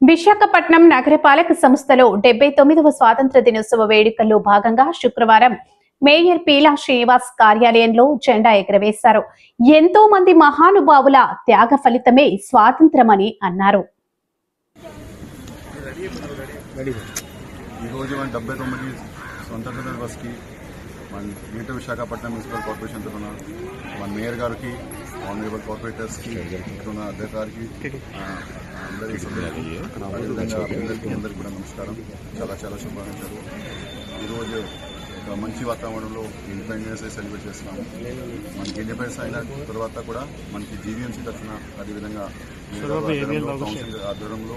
విశాఖపట్నం నగరపాలక సంస్థలో డెబ్బై తొమ్మిదవ స్వాతంత్ర దినోత్సవ వేడుకల్లో భాగంగా శుక్రవారం మేయర్ పీలా శ్రీనివాస్ కార్యాలయంలో జెండా ఎగరవేశారు. ఎంతో మంది మహానుభావుల త్యాగ ఫలితమే స్వాతంత్రమని అన్నారు. ఈరోజు మన డెబ్బై తొమ్మిది స్వతంత్ర దివస్కి మన గ్రేటర్ విశాఖపట్నం మున్సిపల్ కార్పొరేషన్ తరఫున మన మేయర్ గారికి ఆనరబుల్ కార్పొరేటర్స్కి ఇక్కడ ఉన్న అధికారికి ఆ, అందరి సభ్యులకి అదేవిధంగా అందరికీ అందరికీ కూడా నమస్కారం. చాలా చాలా శుభాకాంక్షలు. ఈరోజు ఒక మంచి వాతావరణంలో ఇండిపెండెన్స్ డే సెలబ్రేట్ చేస్తున్నాము. మనకి ఇండిపెండెన్స్ అయిన తర్వాత కూడా మనకి జీవీఎంసీ తరఫున అదేవిధంగా కౌన్సిల్ ఆధ్వర్యంలో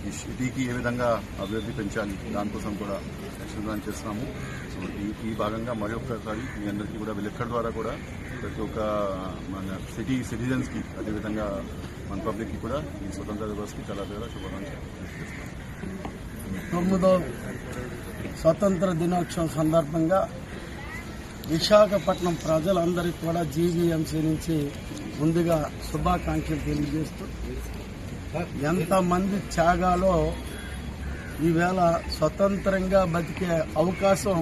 ఈ సిటీకి ఏ విధంగా అభివృద్ధి పెంచాలి దానికోసం కూడా యాక్షన్ ప్లాన్ చేస్తున్నాము. సో ఈ ఈ భాగంగా మరి ఒక్కసారి మీ అందరికీ కూడా విలెక్కర్ ద్వారా కూడా ప్రతి ఒక్క మన సిటీ సిటిజన్స్కి అదేవిధంగా మన పబ్లిక్కి కూడా ఈ స్వతంత్ర దివస్కి చాలా చాలా శుభాకాంక్షలు. తొమ్మిదో స్వతంత్ర దినోత్సవం సందర్భంగా విశాఖపట్నం ప్రజలందరికీ కూడా జీవీఎంసీ నుంచి ముందుగా శుభాకాంక్షలు తెలియజేస్తూ ఎంతమంది త్యాగాలో ఈవేళ స్వతంత్రంగా బతికే అవకాశం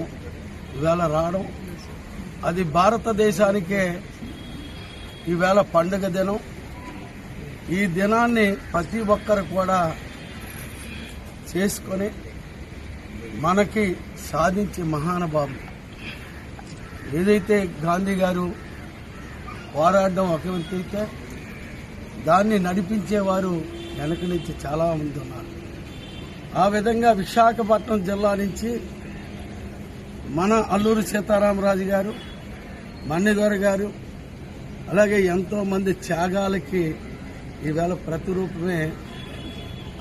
ఈవేళ రావడం అది భారతదేశానికే ఈవేళ పండుగ దినం. ఈ దినాన్ని ప్రతి ఒక్కరు కూడా చేసుకొని మనకి సాధించే మహానుభావులు. ఏదైతే గాంధీ గారు పోరాడడం ఒక అయితే దాన్ని నడిపించేవారు వెనక నుంచి చాలా మంది ఉన్నారు. ఆ విధంగా విశాఖపట్నం జిల్లా నుంచి మన అల్లూరు సీతారామరాజు గారు మన్నెదొర గారు అలాగే ఎంతో మంది త్యాగాలకి ఈవేళ ప్రతిరూపమే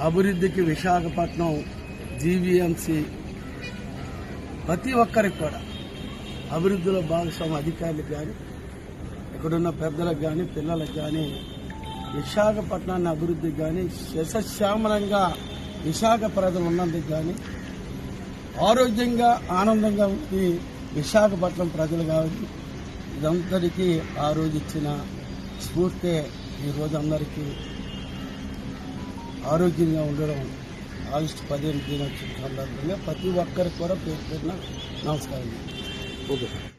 అభివృద్ధికి విశాఖపట్నం జీవీఎంసీ ప్రతి ఒక్కరికి కూడా అభివృద్ధిలో భాగస్వామి అధికారులకు కానీ ఇక్కడున్న పెద్దలకు కానీ పిల్లలకు కానీ విశాఖపట్నాన్ని అభివృద్ధికి కానీ శశశ్యామలంగా విశాఖ ప్రజలు ఉన్నందుకు కానీ ఆరోగ్యంగా ఆనందంగా ఉంది విశాఖపట్నం ప్రజలు కాబట్టి ఇదందరికీ ఆ రోజు ఇచ్చిన స్ఫూర్తే ఈరోజు అందరికీ. ఆరోగ్యంగా ఉండడం ఆగస్టు పదిహేను దినోత్సవం సందర్భంగా ప్రతి ఒక్కరికి కూడా పేరు పేరున నమస్కారం. ఓకే